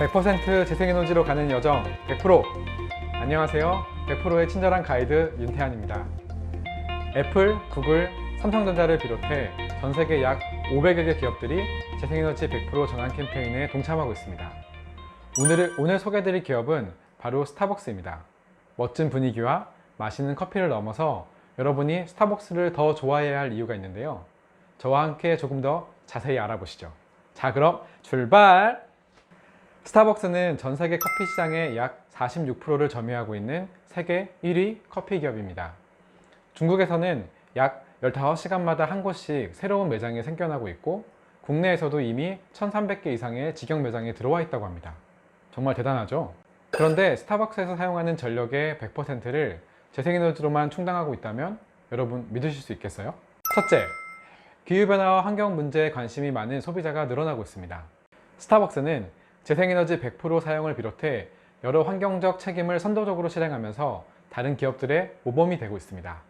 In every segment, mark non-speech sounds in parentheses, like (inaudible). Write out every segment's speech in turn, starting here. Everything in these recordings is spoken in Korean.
100% 재생에너지로 가는 여정 100% 안녕하세요. 100%의 친절한 가이드 윤태환입니다. 애플, 구글, 삼성전자를 비롯해 전 세계 약 500여 개 기업들이 재생에너지 100% 전환 캠페인에 동참하고 있습니다. 오늘, 오늘 소개해드릴 기업은 바로 스타벅스입니다. 멋진 분위기와 맛있는 커피를 넘어서 여러분이 스타벅스를 더 좋아해야 할 이유가 있는데요. 저와 함께 조금 더 자세히 알아보시죠. 자 그럼 출발! 스타벅스는 전 세계 커피 시장의 약 46%를 점유하고 있는 세계 1위 커피 기업입니다. 중국에서는 약 15시간마다 한 곳씩 새로운 매장이 생겨나고 있고 국내에서도 이미 1,300개 이상의 직영 매장이 들어와 있다고 합니다. 정말 대단하죠? 그런데 스타벅스에서 사용하는 전력의 100%를 재생에너지로만 충당하고 있다면 여러분 믿으실 수 있겠어요? 첫째, 기후변화와 환경 문제에 관심이 많은 소비자가 늘어나고 있습니다. 스타벅스는 재생에너지 100% 사용을 비롯해 여러 환경적 책임을 선도적으로 실행하면서 다른 기업들의 모범이 되고 있습니다.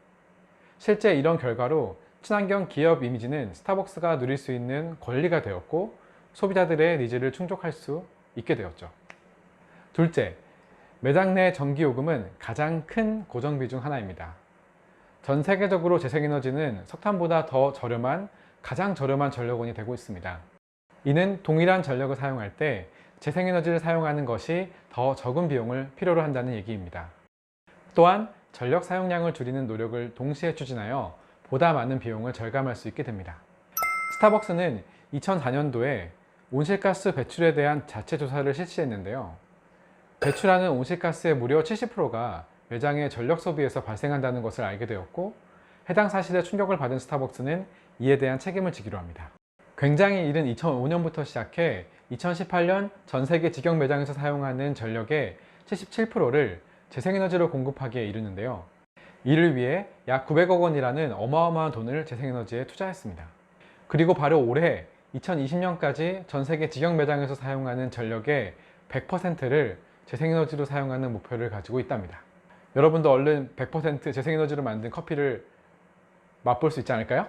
실제 이런 결과로 친환경 기업 이미지는 스타벅스가 누릴 수 있는 권리가 되었고 소비자들의 니즈를 충족할 수 있게 되었죠. 둘째, 매장 내 전기요금은 가장 큰 고정비 중 하나입니다. 전 세계적으로 재생에너지는 석탄보다 더 저렴한 가장 저렴한 전력원이 되고 있습니다. 이는 동일한 전력을 사용할 때 재생에너지를 사용하는 것이 더 적은 비용을 필요로 한다는 얘기입니다. 또한 전력 사용량을 줄이는 노력을 동시에 추진하여 보다 많은 비용을 절감할 수 있게 됩니다. 스타벅스는 2004년도에 온실가스 배출에 대한 자체 조사를 실시했는데요. 배출하는 온실가스의 무려 70%가 매장의 전력 소비에서 발생한다는 것을 알게 되었고 해당 사실에 충격을 받은 스타벅스는 이에 대한 책임을 지기로 합니다. 굉장히 이른 2005년부터 시작해 2018년 전 세계 직영 매장에서 사용하는 전력의 77%를 재생에너지로 공급하기에 이르는데요. 이를 위해 약 900억 원이라는 어마어마한 돈을 재생에너지에 투자했습니다. 그리고 바로 올해 2020년까지 전 세계 직영 매장에서 사용하는 전력의 100%를 재생에너지로 사용하는 목표를 가지고 있답니다. 여러분도 얼른 100% 재생에너지로 만든 커피를 맛볼 수 있지 않을까요?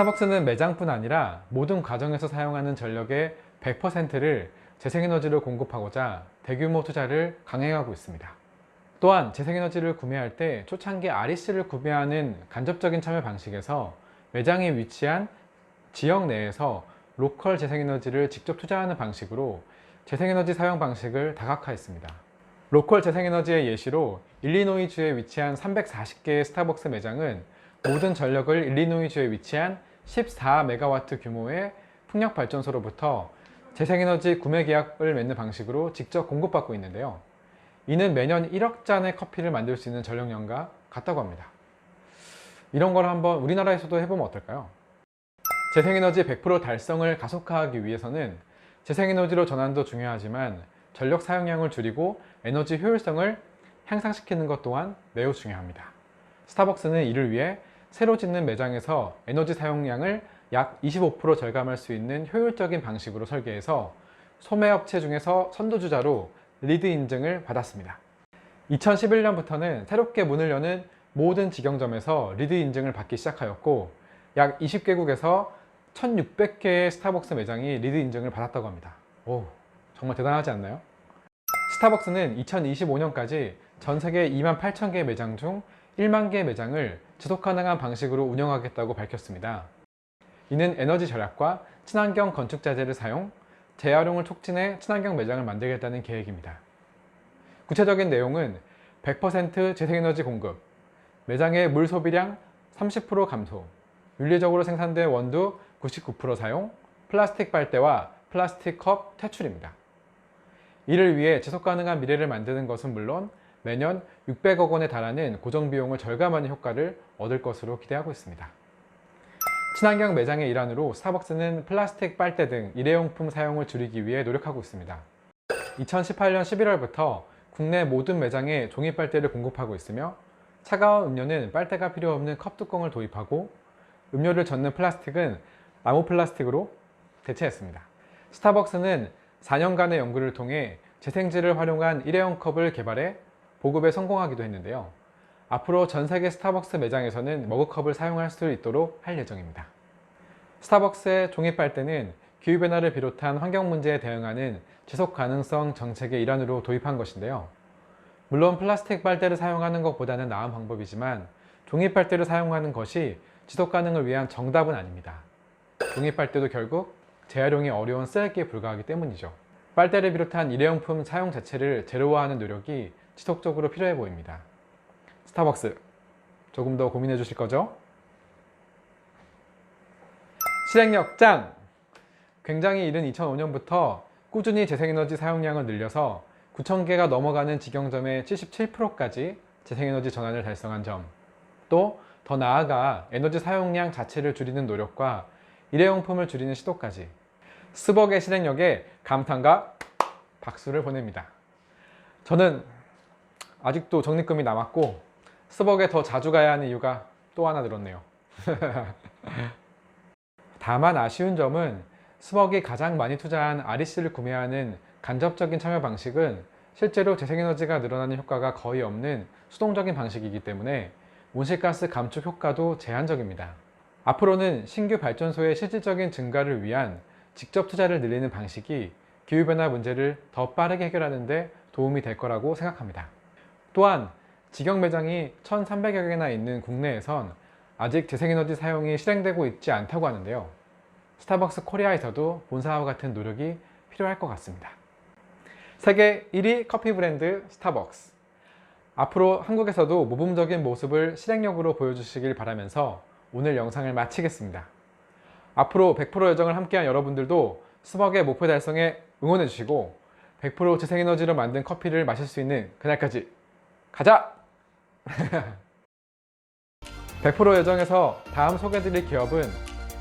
스타벅스는 매장뿐 아니라 모든 과정에서 사용하는 전력의 100%를 재생에너지로 공급하고자 대규모 투자를 강행하고 있습니다. 또한 재생에너지를 구매할 때 초창기 REC를 구매하는 간접적인 참여 방식에서 매장에 위치한 지역 내에서 로컬 재생에너지를 직접 투자하는 방식으로 재생에너지 사용 방식을 다각화했습니다. 로컬 재생에너지의 예시로 일리노이주에 위치한 340개의 스타벅스 매장은 모든 전력을 일리노이주에 위치한 14메가와트 규모의 풍력 발전소로부터 재생에너지 구매 계약을 맺는 방식으로 직접 공급받고 있는데요. 이는 매년 1억 잔의 커피를 만들 수 있는 전력량과 같다고 합니다. 이런 걸 한번 우리나라에서도 해보면 어떨까요? 재생에너지 100% 달성을 가속화하기 위해서는 재생에너지로 전환도 중요하지만 전력 사용량을 줄이고 에너지 효율성을 향상시키는 것 또한 매우 중요합니다. 스타벅스는 이를 위해 새로 짓는 매장에서 에너지 사용량을 약 25% 절감할 수 있는 효율적인 방식으로 설계해서 소매업체 중에서 선도주자로 리드 인증을 받았습니다. 2011년부터는 새롭게 문을 여는 모든 직영점에서 리드 인증을 받기 시작하였고 약 20개국에서 1600개의 스타벅스 매장이 리드 인증을 받았다고 합니다. 오, 정말 대단하지 않나요? 스타벅스는 2025년까지 전 세계 2만 8천 개의 매장 중 1만 개의 매장을 지속 가능한 방식으로 운영하겠다고 밝혔습니다. 이는 에너지 절약과 친환경 건축 자재를 사용, 재활용을 촉진해 친환경 매장을 만들겠다는 계획입니다. 구체적인 내용은 100% 재생에너지 공급, 매장의 물 소비량 30% 감소, 윤리적으로 생산된 원두 99% 사용, 플라스틱 빨대와 플라스틱 컵 퇴출입니다. 이를 위해 지속 가능한 미래를 만드는 것은 물론 매년 600억 원에 달하는 고정 비용을 절감하는 효과를 얻을 것으로 기대하고 있습니다. 친환경 매장의 일환으로 스타벅스는 플라스틱 빨대 등 일회용품 사용을 줄이기 위해 노력하고 있습니다. 2018년 11월부터 국내 모든 매장에 종이 빨대를 공급하고 있으며 차가운 음료는 빨대가 필요 없는 컵 뚜껑을 도입하고 음료를 젓는 플라스틱은 나무 플라스틱으로 대체했습니다. 스타벅스는 4년간의 연구를 통해 재생지를 활용한 일회용 컵을 개발해 보급에 성공하기도 했는데요. 앞으로 전 세계 스타벅스 매장에서는 머그컵을 사용할 수 있도록 할 예정입니다. 스타벅스의 종이 빨대는 기후 변화를 비롯한 환경 문제에 대응하는 지속 가능성 정책의 일환으로 도입한 것인데요. 물론 플라스틱 빨대를 사용하는 것보다는 나은 방법이지만 종이 빨대를 사용하는 것이 지속 가능을 위한 정답은 아닙니다. 종이 빨대도 결국 재활용이 어려운 쓰레기에 불과하기 때문이죠. 빨대를 비롯한 일회용품 사용 자체를 제로화하는 노력이 지속적으로 필요해 보입니다. 스타벅스, 조금 더 고민해 주실 거죠? 실행력 짱! 굉장히 이른 2005년부터 꾸준히 재생에너지 사용량을 늘려서 9,000개가 넘어가는 직영점의 77%까지 재생에너지 전환을 달성한 점, 또 더 나아가 에너지 사용량 자체를 줄이는 노력과 일회용품을 줄이는 시도까지 스벅의 실행력에 감탄과 박수를 보냅니다. 저는 아직도 적립금이 남았고 스벅에 더 자주 가야 하는 이유가 또 하나 늘었네요. (laughs) 다만 아쉬운 점은 스벅이 가장 많이 투자한 REC를 구매하는 간접적인 참여 방식은 실제로 재생에너지가 늘어나는 효과가 거의 없는 수동적인 방식이기 때문에 온실가스 감축 효과도 제한적입니다. 앞으로는 신규 발전소의 실질적인 증가를 위한 직접 투자를 늘리는 방식이 기후변화 문제를 더 빠르게 해결하는 데 도움이 될 거라고 생각합니다. 또한 직영 매장이 1,300여 개나 있는 국내에선 아직 재생에너지 사용이 실행되고 있지 않다고 하는데요. 스타벅스 코리아에서도 본사와 같은 노력이 필요할 것 같습니다. 세계 1위 커피 브랜드 스타벅스. 앞으로 한국에서도 모범적인 모습을 실행력으로 보여주시길 바라면서 오늘 영상을 마치겠습니다. 앞으로 100% 여정을 함께한 여러분들도 스벅의 목표 달성에 응원해 주시고 100% 재생에너지로 만든 커피를 마실 수 있는 그날까지 가자! (laughs) 100% 여정에서 다음 소개드릴 기업은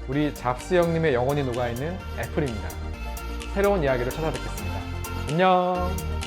우리 잡스 형님의 영혼이 녹아있는 애플입니다. 새로운 이야기로 찾아뵙겠습니다. 안녕!